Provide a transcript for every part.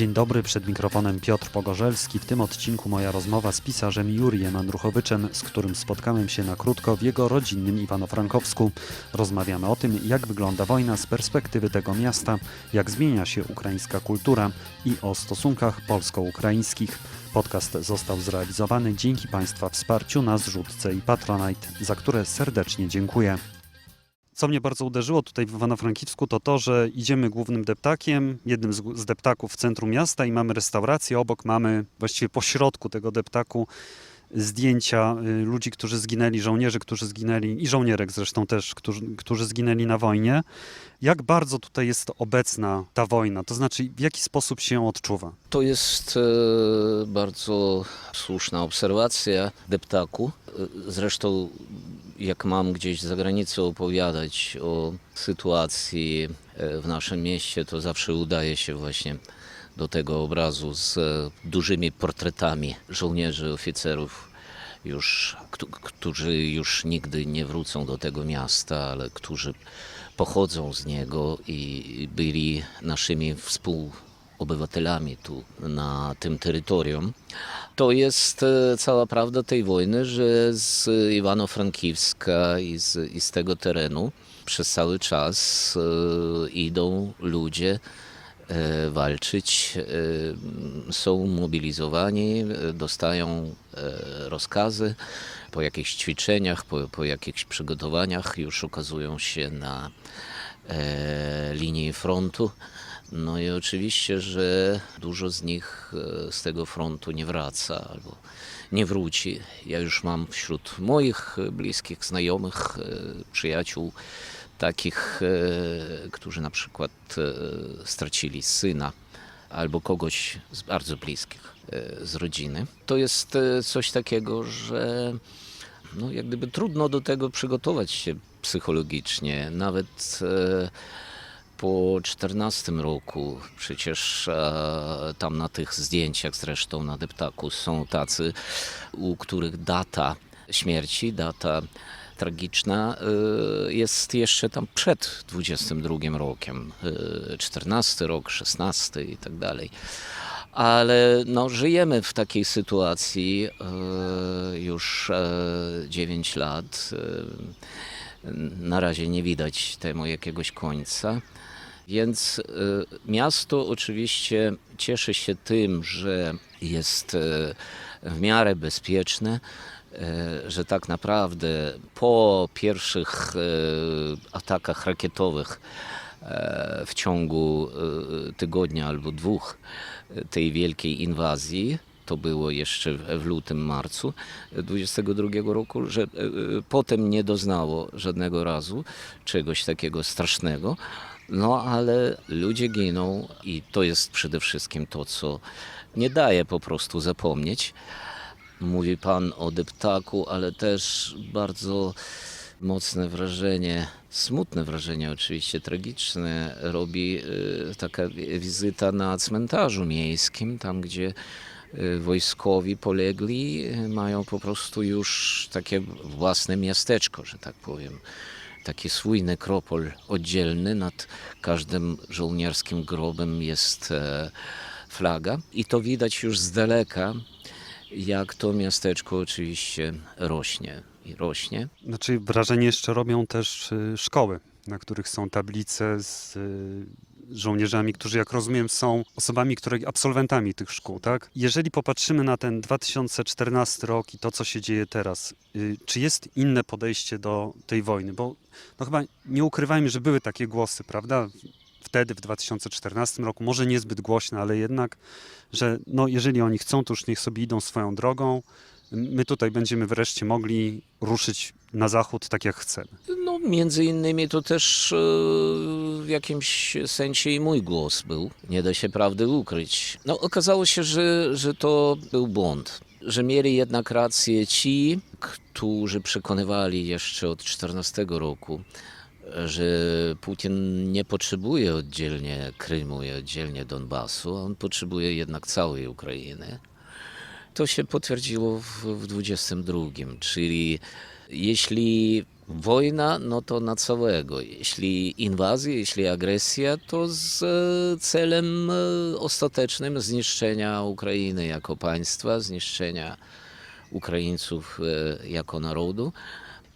Dzień dobry, przed mikrofonem Piotr Pogorzelski. W tym odcinku moja rozmowa z pisarzem Jurijem Andruchowiczem, z którym spotkałem się na krótko w jego rodzinnym Iwano-Frankowsku. Rozmawiamy o tym, jak wygląda wojna z perspektywy tego miasta, jak zmienia się ukraińska kultura i o stosunkach polsko-ukraińskich. Podcast został zrealizowany dzięki Państwa wsparciu na zrzutce i Patronite, za które serdecznie dziękuję. Co mnie bardzo uderzyło tutaj w Iwano-Frankiwsku, to to, że idziemy głównym deptakiem, jednym z, deptaków w centrum miasta i mamy restaurację. Obok mamy właściwie po środku tego deptaku zdjęcia y, ludzi, którzy zginęli, żołnierzy, którzy zginęli i żołnierek zresztą też, którzy, którzy zginęli na wojnie. Jak bardzo tutaj jest obecna ta wojna? To znaczy, w jaki sposób się odczuwa? To jest e, bardzo słuszna obserwacja deptaku. E, Zresztą, jak mam gdzieś za granicą opowiadać o sytuacji e, w naszym mieście, to zawsze udaje się właśnie do tego obrazu z e, dużymi portretami żołnierzy, oficerów, już, któ- którzy już nigdy nie wrócą do tego miasta, ale którzy pochodzą z niego i byli naszymi współobywatelami tu na tym terytorium. To jest e, cała prawda tej wojny, że z Iwano-Frankiwska i z, i z tego terenu przez cały czas e, idą ludzie e, walczyć, są mobilizowani, dostają rozkazy po jakichś ćwiczeniach, po, po jakichś przygotowaniach już ukazują się na linii frontu. No i oczywiście, że dużo z nich e, z tego frontu nie wraca albo nie wróci. Ja już mam wśród moich e, bliskich znajomych, e, przyjaciół takich, którzy na przykład stracili syna albo kogoś z bardzo bliskich z rodziny. To jest coś takiego, że no, jak gdyby trudno do tego przygotować się psychologicznie. Nawet po 14 roku, przecież e, tam na tych zdjęciach zresztą na deptaku są tacy, u których data śmierci, data tragiczna e, jest jeszcze tam przed 22 rokiem, e, 14 rok, 16 i tak dalej. Ale no, żyjemy w takiej sytuacji e, już e, 9 lat. E, na razie nie widać temu jakiegoś końca. Więc e, miasto oczywiście cieszy się tym, że jest e, w miarę bezpieczne, e, że tak naprawdę po pierwszych atakach rakietowych e, w ciągu tygodnia albo dwóch tej wielkiej inwazji, to było jeszcze w lutym, marcu 22 roku, że potem nie doznało żadnego razu czegoś takiego strasznego. No ale ludzie giną i to jest przede wszystkim to, co nie daje po prostu zapomnieć. Mówi pan o deptaku, ale też bardzo mocne wrażenie, smutne wrażenie, oczywiście tragiczne, robi e, taka wizyta na cmentarzu miejskim, tam gdzie e, wojskowi polegli e, mają po prostu już takie własne miasteczko, że tak powiem. Taki swój nekropol oddzielny, nad każdym żołnierskim grobem jest e, flaga i to widać już z daleka, jak to miasteczko oczywiście rośnie i rośnie. Znaczy, wrażenie jeszcze robią też y, szkoły, na których są tablice z y, żołnierzami, którzy, jak rozumiem, są osobami, które absolwentami tych szkół, tak? Jeżeli popatrzymy na ten 2014 rok i to, co się dzieje teraz, y, czy jest inne podejście do tej wojny? Bo no chyba nie ukrywajmy, że były takie głosy, prawda? Wtedy, w 2014 roku, może niezbyt głośne, ale jednak, że no, jeżeli oni chcą, to już niech sobie idą swoją drogą. My tutaj będziemy wreszcie mogli ruszyć na zachód tak, jak chcemy. No, między innymi to też e, w jakimś sensie i mój głos był. Nie da się prawdy ukryć. No, okazało się, że, że to był błąd. Że mieli jednak rację ci, którzy przekonywali jeszcze od 14 roku, że Putin nie potrzebuje oddzielnie Krymu i oddzielnie Donbasu, on potrzebuje jednak całej Ukrainy. To się potwierdziło w, w 22, czyli jeśli Wojna, no to na całego. Jeśli inwazja, jeśli agresja, to z e, celem e, ostatecznym zniszczenia Ukrainy jako państwa, zniszczenia Ukraińców e, jako narodu.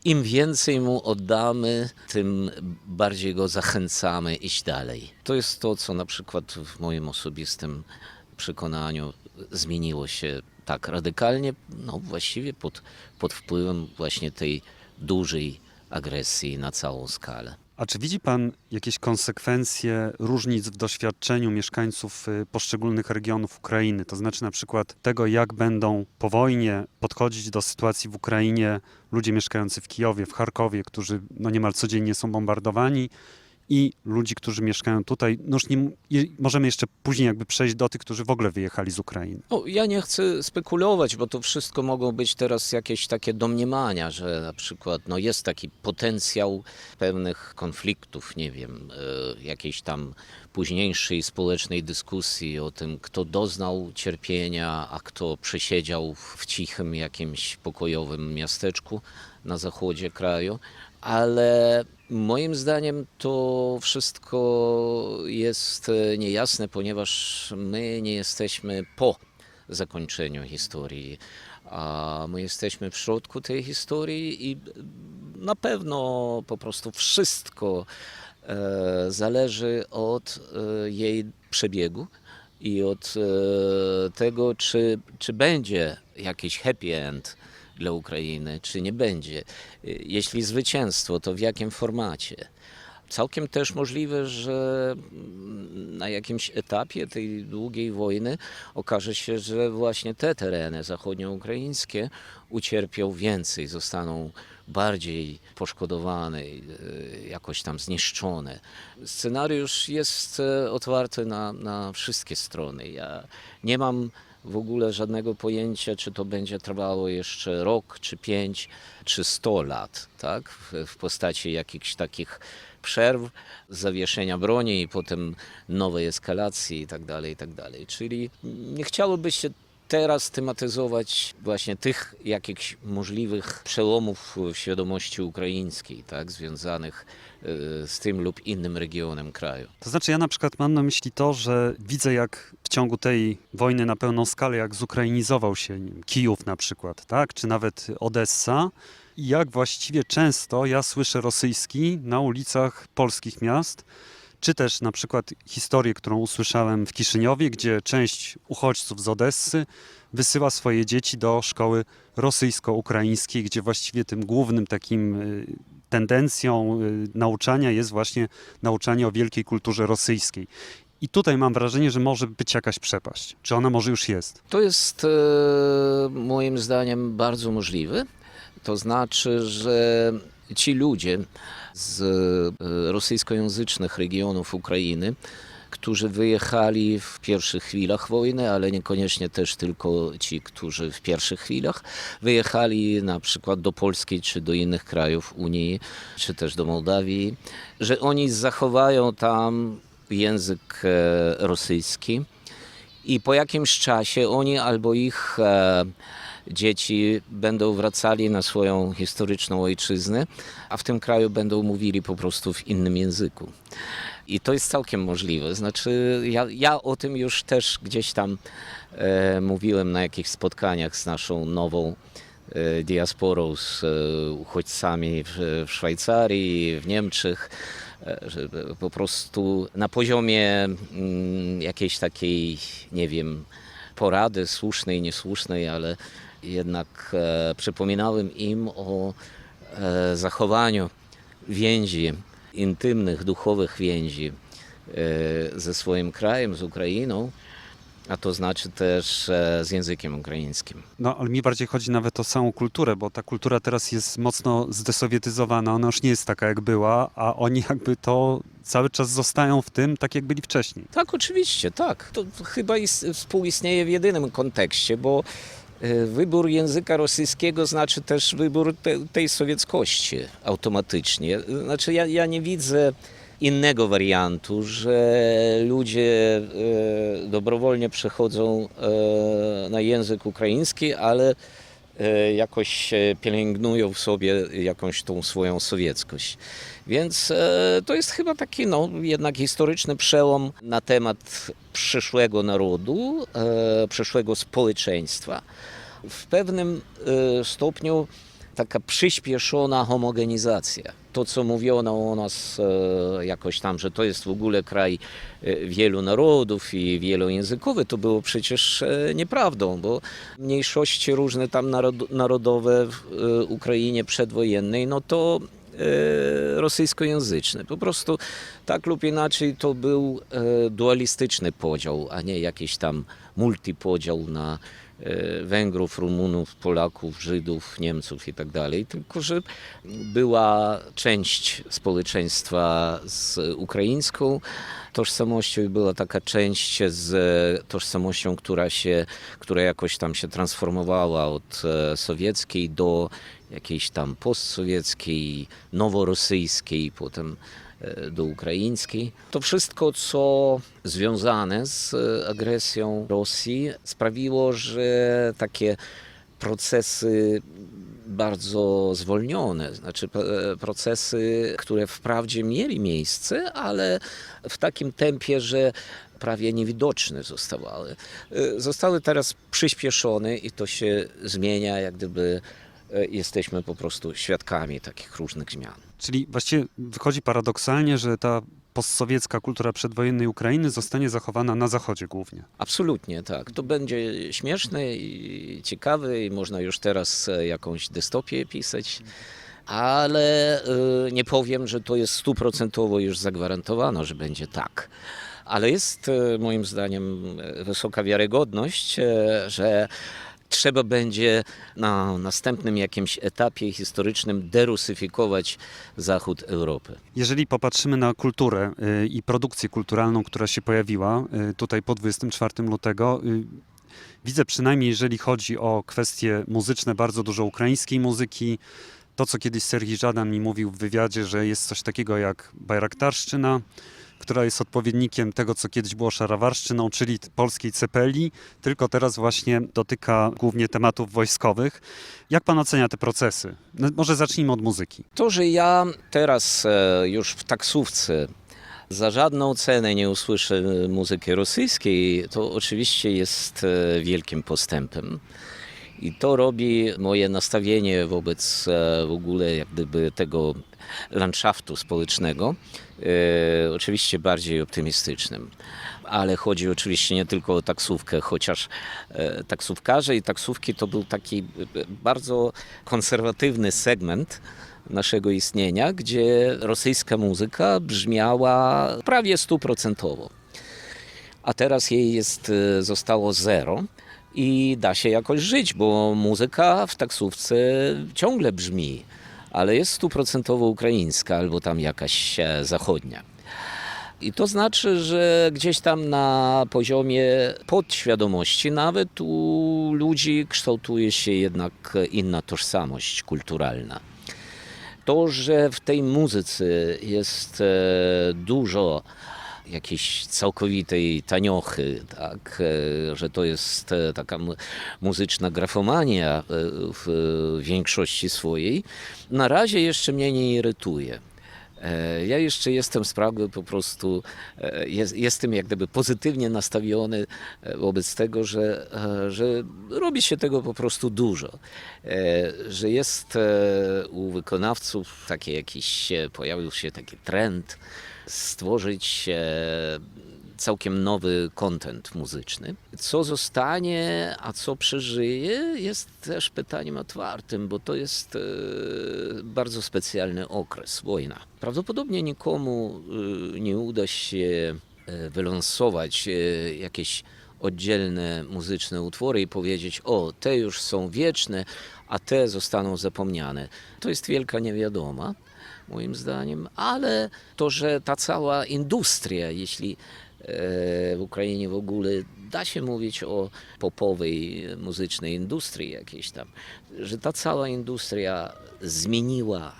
Im więcej mu oddamy, tym bardziej go zachęcamy iść dalej. To jest to, co na przykład w moim osobistym przekonaniu zmieniło się tak radykalnie, no właściwie pod, pod wpływem właśnie tej dużej agresji na całą skalę. A czy widzi Pan jakieś konsekwencje różnic w doświadczeniu mieszkańców y, poszczególnych regionów Ukrainy? To znaczy na przykład tego, jak będą po wojnie podchodzić do sytuacji w Ukrainie ludzie mieszkający w Kijowie, w Charkowie, którzy no niemal codziennie są bombardowani i ludzi, którzy mieszkają tutaj. No już nie, możemy jeszcze później jakby przejść do tych, którzy w ogóle wyjechali z Ukrainy. No, ja nie chcę spekulować, bo to wszystko mogą być teraz jakieś takie domniemania, że na przykład no, jest taki potencjał pewnych konfliktów, nie wiem, e, jakiejś tam późniejszej społecznej dyskusji o tym, kto doznał cierpienia, a kto przesiedział w cichym jakimś pokojowym miasteczku na zachodzie kraju. Ale moim zdaniem to wszystko jest e, niejasne, ponieważ my nie jesteśmy po zakończeniu historii, a my jesteśmy w środku tej historii i na pewno po prostu wszystko e, zależy od e, jej przebiegu i od tego, czy, czy będzie jakiś happy end dla Ukrainy, czy nie będzie. Jeśli zwycięstwo, to w jakim formacie? Całkiem też możliwe, że na jakimś etapie tej długiej wojny okaże się, że właśnie te tereny zachodnioukraińskie ucierpią więcej, zostaną bardziej poszkodowane, e, jakoś tam zniszczone. Scenariusz jest e, otwarty na, na wszystkie strony. Ja nie mam w ogóle żadnego pojęcia, czy to będzie trwało jeszcze rok, czy pięć, czy sto lat, tak? W, w postaci jakichś takich przerw, zawieszenia broni i potem nowej eskalacji i tak dalej, i tak dalej. Czyli nie chciałoby się teraz tematyzować właśnie tych jakichś możliwych przełomów w świadomości ukraińskiej, tak? Związanych e, z tym lub innym regionem kraju. To znaczy, ja na przykład mam na myśli to, że widzę, jak w ciągu tej wojny na pełną skalę, jak zukrainizował się Kijów na przykład, tak? czy nawet Odessa. I jak właściwie często ja słyszę rosyjski na ulicach polskich miast, czy też na przykład historię, którą usłyszałem w Kiszyniowie, gdzie część uchodźców z Odessy wysyła swoje dzieci do szkoły rosyjsko-ukraińskiej, gdzie właściwie tym głównym takim y, tendencją y, nauczania jest właśnie nauczanie o wielkiej kulturze rosyjskiej. I tutaj mam wrażenie, że może być jakaś przepaść. Czy ona może już jest? To jest e, moim zdaniem bardzo możliwe. To znaczy, że ci ludzie z e, rosyjskojęzycznych regionów Ukrainy, którzy wyjechali w pierwszych chwilach wojny, ale niekoniecznie też tylko ci, którzy w pierwszych chwilach wyjechali na przykład do Polski czy do innych krajów Unii, czy też do Mołdawii, że oni zachowają tam język e, rosyjski i po jakimś czasie oni albo ich e, dzieci będą wracali na swoją historyczną ojczyznę, a w tym kraju będą mówili po prostu w innym języku. I to jest całkiem możliwe. Znaczy, ja, ja o tym już też gdzieś tam e, mówiłem na jakichś spotkaniach z naszą nową e, diasporą, z e, uchodźcami w, w Szwajcarii, w Niemczech, e, że po prostu na poziomie mm, jakiejś takiej, nie wiem, porady słusznej, niesłusznej, ale jednak e, przypominałem im o e, zachowaniu więzi intymnych, duchowych więzi e, ze swoim krajem, z Ukrainą, a to znaczy też z językiem ukraińskim. No, ale mi bardziej chodzi nawet o samą kulturę, bo ta kultura teraz jest mocno zdesowietyzowana, ona już nie jest taka jak była, a oni jakby to cały czas zostają w tym, tak jak byli wcześniej. Tak, oczywiście, tak. To chyba is- współistnieje w jedynym kontekście, bo wybór języka rosyjskiego znaczy też wybór te, tej sowieckości automatycznie. Znaczy ja, ja nie widzę innego wariantu, że ludzie e, dobrowolnie przechodzą e, na język ukraiński, ale e, jakoś e, pielęgnują w sobie jakąś tą swoją sowieckość. Więc e, to jest chyba taki no, jednak historyczny przełom na temat przyszłego narodu, e, przyszłego społeczeństwa. W pewnym e, stopniu taka przyspieszona homogenizacja. To, co mówiono o nas e, jakoś tam, że to jest w ogóle kraj e, wielu narodów i wielojęzykowy, to było przecież e, nieprawdą, bo mniejszości różne tam narod, narodowe w Ukrainie przedwojennej, no to rosyjskojęzyczne. Po prostu tak lub inaczej to był dualistyczny podział, a nie jakiś tam multipodział na Węgrów, Rumunów, Polaków, Żydów, Niemców i tak dalej, tylko że była część społeczeństwa z ukraińską tożsamością i była taka część z tożsamością, która się, która jakoś tam się transformowała od e, sowieckiej do jakiejś tam postsowieckiej, noworosyjskiej, potem e, do ukraińskiej. To wszystko, co związane z e, agresją Rosji, sprawiło, że takie procesy bardzo zwolnione, znaczy e, procesy, które wprawdzie mieli miejsce, ale w takim tempie, że prawie niewidoczne zostawały. E, Zostały teraz przyspieszone i to się zmienia, jak gdyby e, jesteśmy po prostu świadkami takich różnych zmian. Czyli właściwie wychodzi paradoksalnie, że ta postsowiecka kultura przedwojennej Ukrainy zostanie zachowana na zachodzie głównie. Absolutnie tak. To będzie śmieszne i ciekawe i można już teraz e, jakąś dystopię pisać. Ale e, nie powiem, że to jest stuprocentowo już zagwarantowane, że będzie tak. Ale jest e, moim zdaniem wysoka wiarygodność, że trzeba będzie na następnym jakimś etapie historycznym derusyfikować zachód Europy. Jeżeli popatrzymy na kulturę y, i produkcję kulturalną, która się pojawiła y, tutaj po 24 lutego, y, widzę przynajmniej, jeżeli chodzi o kwestie muzyczne, bardzo dużo ukraińskiej muzyki. To, co kiedyś Sergii Żadan mi mówił w wywiadzie, że jest coś takiego jak bajraktarszczyna, która jest odpowiednikiem tego, co kiedyś było szarawarszczyną, czyli polskiej cepeli, tylko teraz właśnie dotyka głównie tematów wojskowych. Jak pan ocenia te procesy? No, może zacznijmy od muzyki. To, że ja teraz e, już w taksówce za żadną cenę nie usłyszę muzyki rosyjskiej, to oczywiście jest e, wielkim postępem. I to robi moje nastawienie wobec e, w ogóle jak gdyby tego landszaftu społecznego e, oczywiście bardziej optymistycznym. Ale chodzi oczywiście nie tylko o taksówkę, chociaż e, taksówkarze i taksówki to był taki e, bardzo konserwatywny segment naszego istnienia, gdzie rosyjska muzyka brzmiała prawie stuprocentowo. A teraz jej jest, zostało zero i da się jakoś żyć, bo muzyka w taksówce ciągle brzmi, ale jest stuprocentowo ukraińska albo tam jakaś e, zachodnia. I to znaczy, że gdzieś tam na poziomie podświadomości nawet u ludzi kształtuje się jednak inna tożsamość kulturalna. To, że w tej muzyce jest e, dużo jakiejś całkowitej taniochy, tak? e, że to jest e, taka mu- muzyczna grafomania e, w większości swojej, na razie jeszcze mnie nie irytuje. E, Ja jeszcze jestem sprawny, po prostu e, jest, jestem jak gdyby pozytywnie nastawiony e, wobec tego, że, że robi się tego po prostu dużo. Że jest u wykonawców taki jakiś, pojawił się taki trend stworzyć całkiem nowy content muzyczny. Co zostanie, a co przeżyje, jest też pytaniem otwartym, bo to jest e, bardzo specjalny okres, wojna. Prawdopodobnie nikomu e, nie uda się e, wylansować jakieś oddzielne muzyczne utwory i powiedzieć, o, te już są wieczne, a te zostaną zapomniane. To jest wielka niewiadoma moim zdaniem, ale to, że ta cała industria, jeśli w Ukrainie w ogóle. Da się mówić o popowej muzycznej industrii jakiejś tam, że ta cała industria zmieniła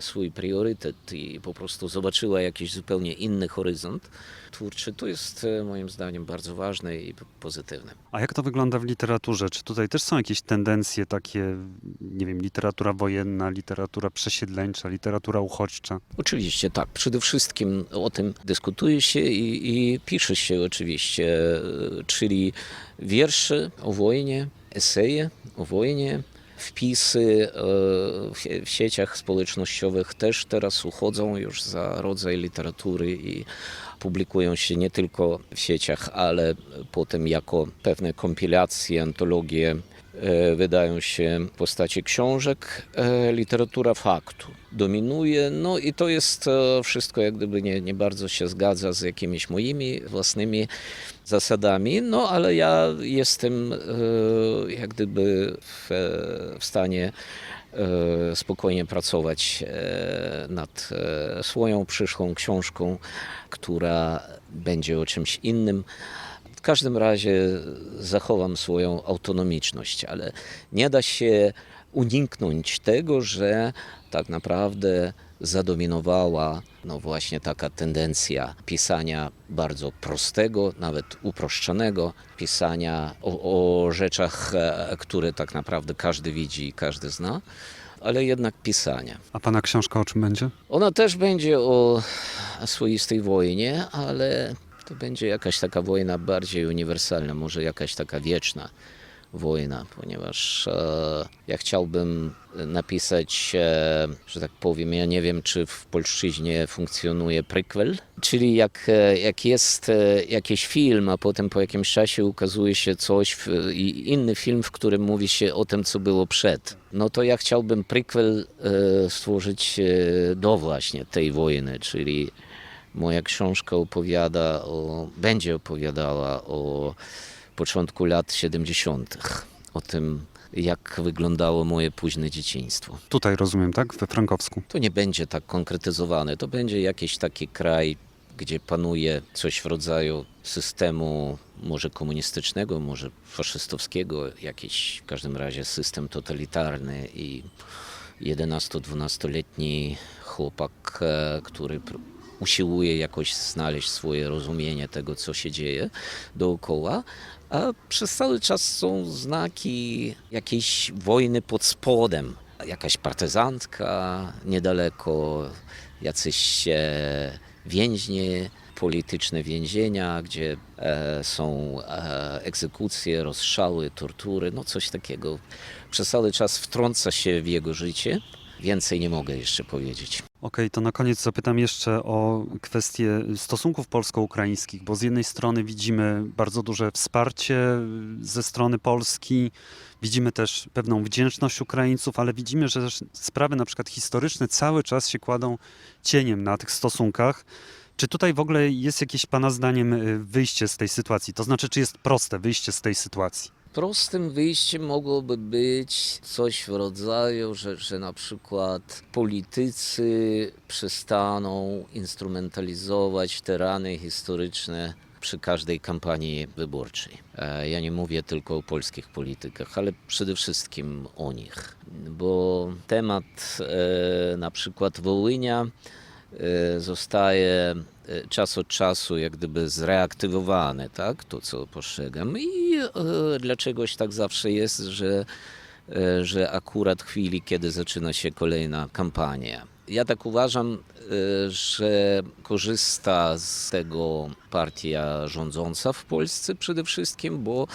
swój priorytet i po prostu zobaczyła jakiś zupełnie inny horyzont twórczy, to jest e, moim zdaniem bardzo ważne i pozytywne. A jak to wygląda w literaturze? Czy tutaj też są jakieś tendencje takie, nie wiem, literatura wojenna, literatura przesiedleńcza, literatura uchodźcza? Oczywiście tak. Przede wszystkim o tym dyskutuje się i, i pisze się oczywiście, e, czyli wiersze o wojnie, eseje o wojnie, wpisy e, w sie- w sieciach społecznościowych też teraz uchodzą już za rodzaj literatury i publikują się nie tylko w sieciach, ale potem jako pewne kompilacje, antologie wydają się w postaci książek. E, Literatura faktu dominuje, no i to jest e, wszystko jak gdyby nie, nie bardzo się zgadza z jakimiś moimi własnymi zasadami, no ale ja jestem e, jak gdyby w, e, w stanie e, spokojnie pracować e, nad e, swoją przyszłą książką, która będzie o czymś innym. W każdym razie zachowam swoją autonomiczność, ale nie da się uniknąć tego, że tak naprawdę zadominowała no właśnie taka tendencja pisania bardzo prostego, nawet uproszczonego, pisania o, o rzeczach, e, które tak naprawdę każdy widzi i każdy zna, ale jednak pisania. A pana książka o czym będzie? Ona też będzie o swoistej wojnie, ale to będzie jakaś taka wojna bardziej uniwersalna, może jakaś taka wieczna wojna, ponieważ e, ja chciałbym napisać, e, że tak powiem, ja nie wiem, czy w polszczyźnie funkcjonuje prequel, czyli jak, e, jak jest e, jakiś film, a potem po jakimś czasie ukazuje się coś, w, i inny film, w którym mówi się o tym, co było przed. No to ja chciałbym prequel e, stworzyć e, do właśnie tej wojny, czyli moja książka opowiada o, będzie opowiadała o początku lat 70., o tym, jak wyglądało moje późne dzieciństwo. Tutaj rozumiem, tak? We Frankowsku. To nie będzie tak konkretyzowane, to będzie jakiś taki kraj, gdzie panuje coś w rodzaju systemu może komunistycznego, może faszystowskiego, jakiś w każdym razie system totalitarny i 11-12-letni chłopak, e, który usiłuje jakoś znaleźć swoje rozumienie tego, co się dzieje dookoła, a przez cały czas są znaki jakiejś wojny pod spodem. Jakaś partyzantka niedaleko, jacyś więźnie, polityczne więzienia, gdzie e, są e, egzekucje, rozstrzały, tortury, no coś takiego. Przez cały czas wtrąca się w jego życie. Więcej nie mogę jeszcze powiedzieć. Okej, to na koniec zapytam jeszcze o kwestię stosunków polsko-ukraińskich, bo z jednej strony widzimy bardzo duże wsparcie ze strony Polski, widzimy też pewną wdzięczność Ukraińców, ale widzimy, że też sprawy na przykład historyczne cały czas się kładą cieniem na tych stosunkach. Czy tutaj w ogóle jest jakieś Pana zdaniem y, wyjście z tej sytuacji? To znaczy, czy jest proste wyjście z tej sytuacji? Prostym wyjściem mogłoby być coś w rodzaju, że, że na przykład politycy przestaną instrumentalizować te rany historyczne przy każdej kampanii wyborczej. E, Ja nie mówię tylko o polskich politykach, ale przede wszystkim o nich, bo temat e, na przykład Wołynia zostaje e, czas od czasu jak gdyby zreaktywowany, tak, to co postrzegam i e, dlaczegoś tak zawsze jest, że, że akurat chwili, kiedy zaczyna się kolejna kampania. Ja tak uważam, że korzysta z tego partia rządząca w Polsce przede wszystkim, bo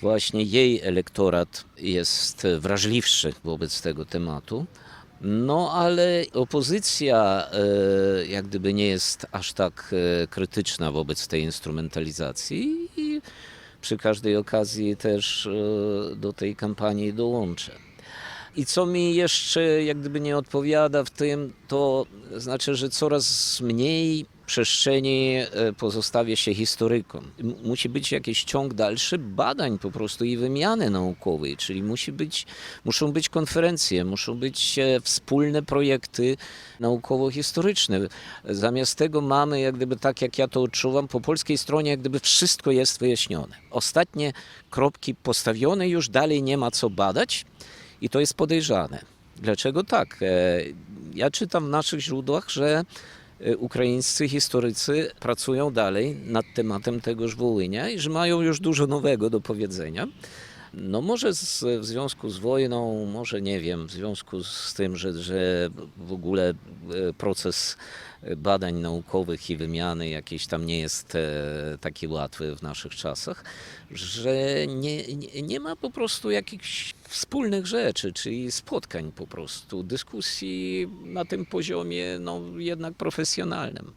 właśnie jej elektorat jest wrażliwszy wobec tego tematu. No, ale opozycja e, jak gdyby nie jest aż tak e, krytyczna wobec tej instrumentalizacji i przy każdej okazji też e, do tej kampanii dołączę. I co mi jeszcze jak gdyby nie odpowiada w tym, to znaczy, że coraz mniej przestrzeni e, pozostawia się historykom. Musi być jakiś ciąg dalszy badań po prostu i wymiany naukowej, czyli musi być, muszą być konferencje, muszą być e, wspólne projekty naukowo-historyczne. Zamiast tego mamy, jak gdyby tak jak ja to odczuwam, po polskiej stronie jak gdyby wszystko jest wyjaśnione. Ostatnie kropki postawione, już dalej nie ma co badać i to jest podejrzane. Dlaczego tak? E, Ja czytam w naszych źródłach, że ukraińscy historycy pracują dalej nad tematem tegoż Wołynia i że mają już dużo nowego do powiedzenia. No może z, w związku z wojną, może nie wiem, w związku z tym, że, że w ogóle e, proces badań naukowych i wymiany jakiejś tam nie jest e, taki łatwy w naszych czasach, że nie, nie, nie ma po prostu jakichś wspólnych rzeczy, czyli spotkań po prostu, dyskusji na tym poziomie no, jednak profesjonalnym,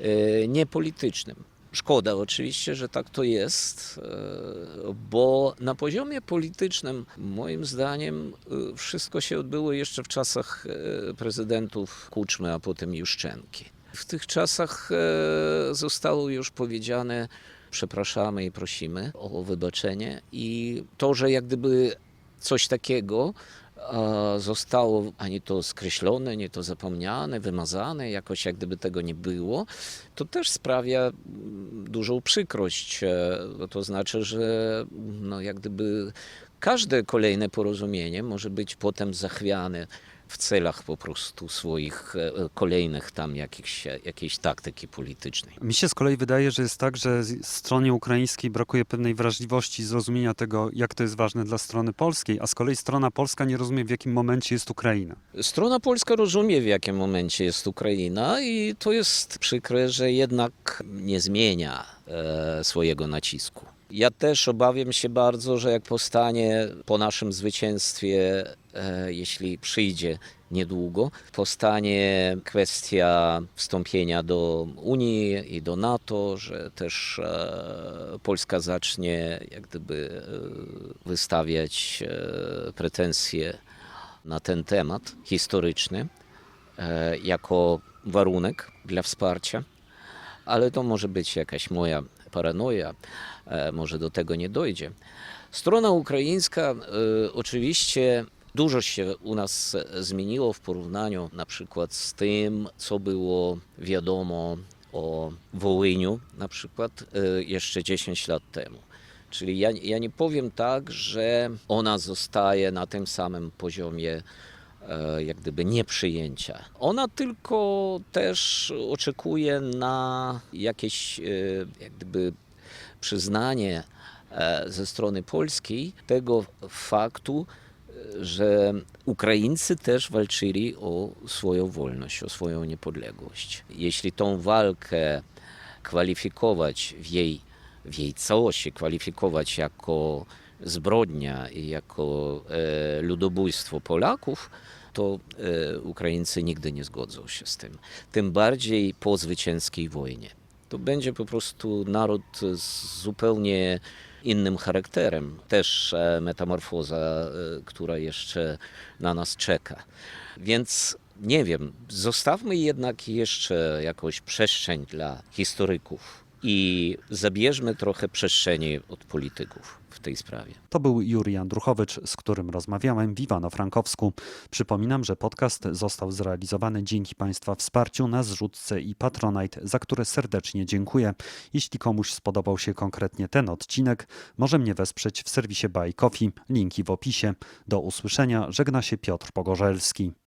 e, nie politycznym. Szkoda oczywiście, że tak to jest, e, bo na poziomie politycznym, moim zdaniem, e, wszystko się odbyło jeszcze w czasach prezydentów Kuczmy, a potem Juszczenki. W tych czasach zostało już powiedziane, przepraszamy i prosimy o wybaczenie, i to, że jak gdyby coś takiego zostało ani to skreślone, nie to zapomniane, wymazane, jakoś jak gdyby tego nie było, to też sprawia mm, dużą przykrość. e, To znaczy, że no, jak gdyby każde kolejne porozumienie może być potem zachwiane w celach po prostu swoich e, kolejnych tam jakichś, jakiejś taktyki politycznej. Mi się z kolei wydaje, że jest tak, że stronie ukraińskiej brakuje pewnej wrażliwości, zrozumienia tego, jak to jest ważne dla strony polskiej, a z kolei strona polska nie rozumie, w jakim momencie jest Ukraina. Strona polska rozumie, w jakim momencie jest Ukraina, i to jest przykre, że jednak nie zmienia e, swojego nacisku. Ja też obawiam się bardzo, że jak powstanie po naszym zwycięstwie, e, jeśli przyjdzie niedługo, powstanie kwestia wstąpienia do Unii i do NATO, że też e, Polska zacznie jak gdyby e, wystawiać e, pretensje na ten temat historyczny e, jako warunek dla wsparcia, ale to może być jakaś moja paranoja, e, może do tego nie dojdzie. Strona ukraińska e, oczywiście dużo się u nas zmieniło w porównaniu na przykład z tym, co było wiadomo o Wołyniu na przykład e, jeszcze 10 lat temu. Czyli ja, ja nie powiem tak, że ona zostaje na tym samym poziomie e, jak gdyby nieprzyjęcia. Ona tylko też oczekuje na jakieś e, jak gdyby przyznanie e, ze strony polskiej tego faktu, e, że Ukraińcy też walczyli o swoją wolność, o swoją niepodległość. Jeśli tą walkę kwalifikować w jej, w jej całości, kwalifikować jako zbrodnia i jako e, ludobójstwo Polaków, to e, Ukraińcy nigdy nie zgodzą się z tym. Tym bardziej po zwycięskiej wojnie. To będzie po prostu naród zupełnie innym charakterem. Też e, metamorfoza, e, która jeszcze na nas czeka. Więc nie wiem, zostawmy jednak jeszcze jakąś przestrzeń dla historyków i zabierzmy trochę przestrzeni od polityków w tej sprawie. To był Juri Andruchowicz, z którym rozmawiałem w Iwano-Frankowsku. Przypominam, że podcast został zrealizowany dzięki Państwa wsparciu na zrzutce i Patronite, za które serdecznie dziękuję. Jeśli komuś spodobał się konkretnie ten odcinek, może mnie wesprzeć w serwisie Buy Coffee, linki w opisie. Do usłyszenia, żegna się Piotr Pogorzelski.